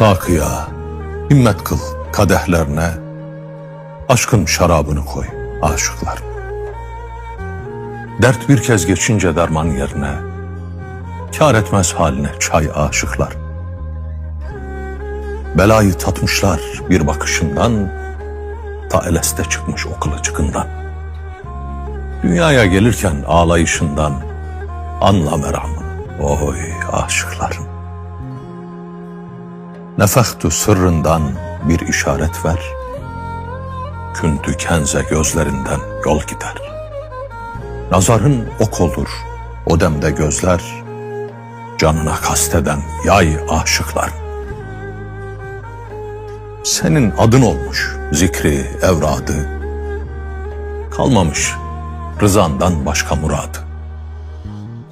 Sakıya himmet kıl kadehlerine, aşkın şarabını koy aşıklar. Dert bir kez geçince derman yerine, kar etmez haline çay aşıklar. Belayı tatmışlar bir bakışından, ta eleste çıkmış o kılıçkından. Dünyaya gelirken ağlayışından, anla meramın, oy aşıklarım. Nefehtu sırrından bir işaret ver, küntü kenze gözlerinden yol gider. Nazarın ok olur, o demde gözler, canına kasteden yay aşıklar. Senin adın olmuş zikri, evradı, kalmamış rızandan başka muradı.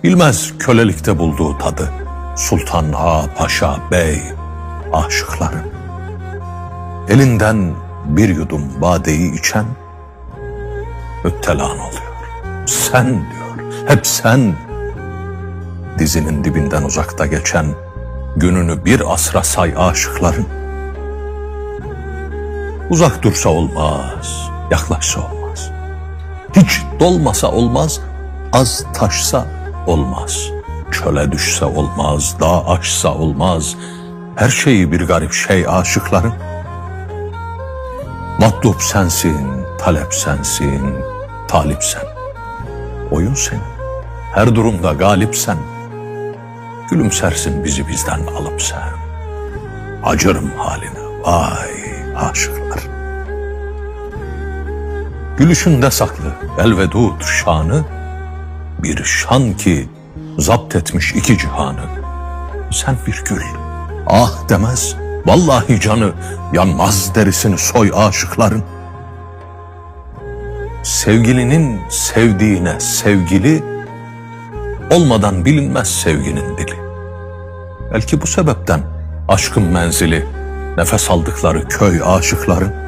Bilmez kölelikte bulduğu tadı, sultan, ağa, paşa, bey, aşıkların. Elinden bir yudum badeyi içen, müptelan oluyor. Sen diyor, hep sen. Dizinin dibinden uzakta geçen, gününü bir asra say aşıkların. Uzak dursa olmaz, yaklaşsa olmaz. Hiç dolmasa olmaz, az taşsa olmaz. Çöle düşse olmaz, dağ aşsa olmaz. Her şeyi bir garip şey aşıkların. Matlub sensin, talep sensin, talip sen. Oyun senin, her durumda galip sen. Gülümsersin bizi bizden alıp sen. Acırım haline, vay aşıklar. Gülüşünde saklı elvedud şanı, bir şan ki zapt etmiş iki cihanı. Sen bir gül, ah demez, vallahi canı yanmaz derisini soy aşıkların. Sevgilinin sevdiğine sevgili, olmadan bilinmez sevginin dili. Belki bu sebepten aşkın menzili, nefes aldıkları köy aşıkların